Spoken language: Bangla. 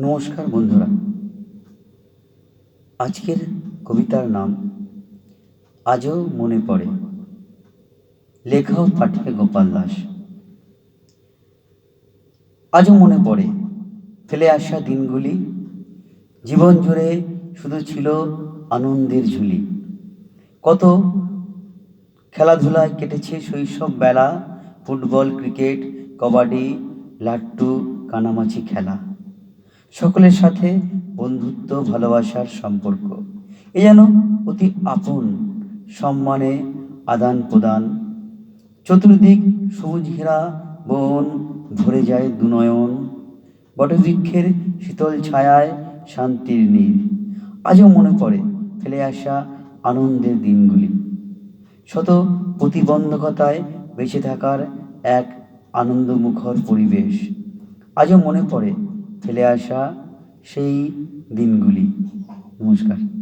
নমস্কার বন্ধুরা। আজকের কবিতার নাম, আজও মনে পড়ে। লেখা ও পাঠে গোপাল দাস। আজও মনে পড়ে ফেলে আসা দিনগুলি। জীবন জুড়ে শুধু ছিল আনন্দের ঝুলি। কত খেলাধুলায় কেটেছে শৈশব বেলা। ফুটবল, ক্রিকেট, কবাডি, লাট্টু, কানামাছি খেলা। সকলের সাথে বন্ধুত্ব, ভালোবাসার সম্পর্ক। এ যেন অতি আপন সম্মানে আদান প্রদান। চতুর্দিক সবুজ ঘেরা বন, ভরে যায় দুনয়ন। বটবৃক্ষের শীতল ছায়ায় শান্তির নীর আজও মনে পড়ে ফেলে আসা আনন্দের দিনগুলি। শত প্রতিবন্ধকতায় বেঁচে থাকার এক আনন্দমুখর পরিবেশ। আজও মনে পড়ে ফেলে আসা সেই দিনগুলি। নমস্কার।